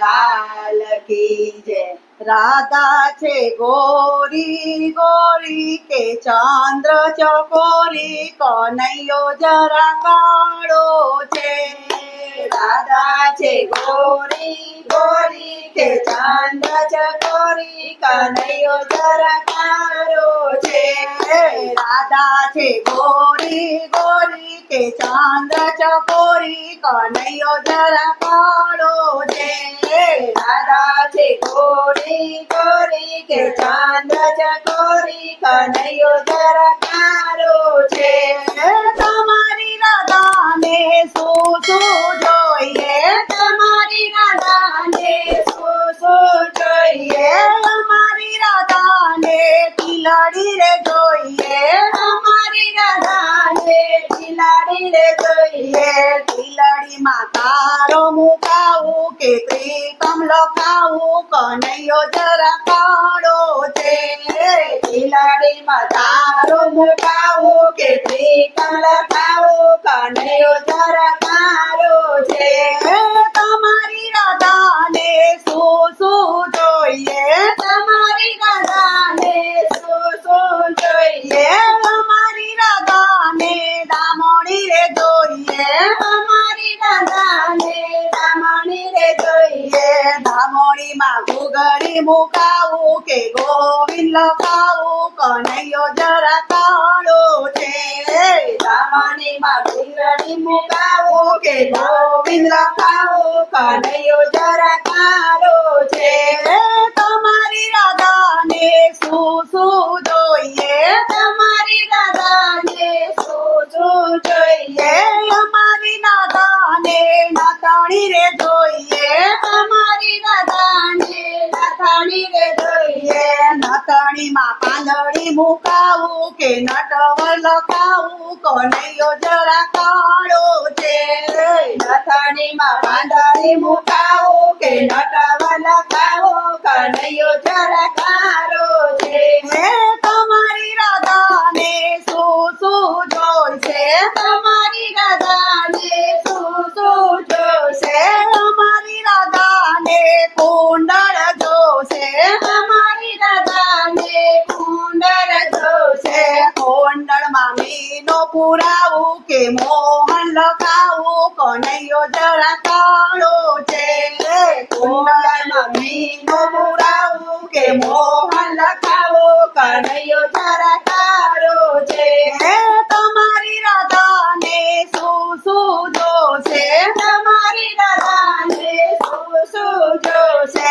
લાલ કી જય રાધા છે ગોરી ગોરી કે ચંદ્ર ચકોરી, કનૈયો જરા કાળો છે. રાધા છે ગોરી ગોરી કે ચંદ્ર ચકોરી, કનૈયો જરા કાળો છે. રાધા છે ગોરી ગોરી કે ચંદ્ર ચકોરી, કનૈયો જરા કાળો છે. રાધા છે ગોરી ગોરી કે ચાંદ ચકોરી કનૈયો જરા કાળો છે. કનૈયો જરા કાળો છે. તિલડીમાં તારો મુકાવો કે કમલા લખાવું કનૈયો જરા કાળો છે. તમારી રાધાને શું શું મુકાવું કે ગોવિંદ લખાવું કનૈયો જરા કાળો છે. દામણીમાં ઘૂઘરી મુકાવું, કે ગોવિંદ લખાવું કનૈયો જરા કાળો છે. મુકાવું કે નટવર લખાવું? કનૈયો જરા કાળો છે? નથણીમાં પાંદડી મુકાવું કે નટવર લખાવું? કનૈયો જરા કાળો કનૈયો જરા કાળો છે. કુંડળમાં મીનો પુરાવું કે મોહન લખાવું કનૈયો જરા કાળો છે. તમારી રાધાને શું શું જોશે તમારી રાધાને શું શું જોશે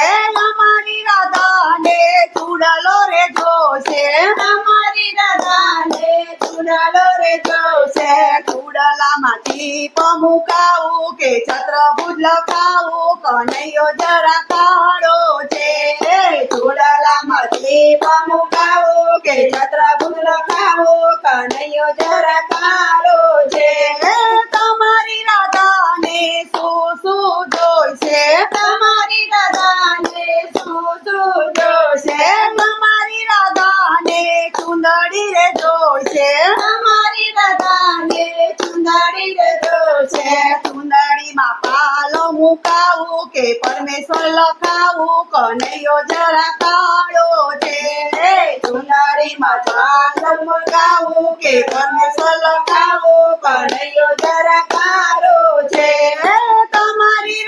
ચૂડલામાં દીપ મુકાવું કે છત્રભુજ લખાવું? કનૈયો જરા કાળો છે. ચૂડલામાં દીપ મુકાવું કે છત્રભુજ લખાવું? કનૈયો જરા ચુંદડીમાં પાલો મુકાવું કે પરમેશ્વર લખાવું? કનૈયો જરા કાળો છે. ચુંદડીમાં પાલો મુકાવું કે પરમેશ્વર લખાવું? કનૈયો જરા કાળો છે. તમારી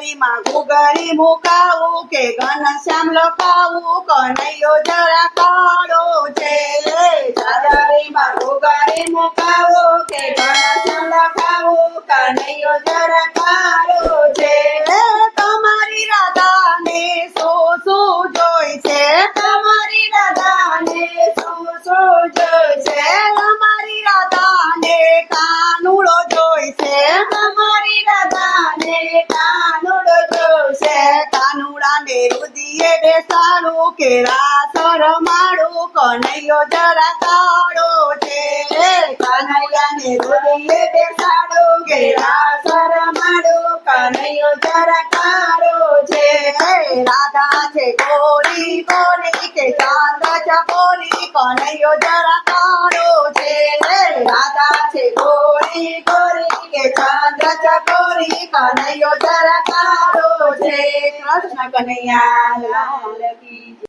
જાજરીમાં ઘૂઘરી મુકાવું કે ઘનશ્યામ લખાવું? કનૈયો જરા કાળો છે. માં ઘૂઘરી મુકાવું કે ઘનશ્યામ લખાવું? કનૈયો જરા કાનુડો કાનુડા ને રુદીએ બેસાડું કે રાસ રમાડું કનૈયો જરા કાળો છે કનૈયાને રુદીએ બેસાડું કે રાસ રમાડું કનૈયો જરા કાળો છે રાધા છે ગોરી ગોરી કે ચાંદ ચકોરી કનૈયો જરા કાળો છે રાધા છે ગોરી ગોરી કે ચંદ્ર ચકોરી કનૈયો જરા કાળો કૃષ્ણ કનૈયા લાલ કી.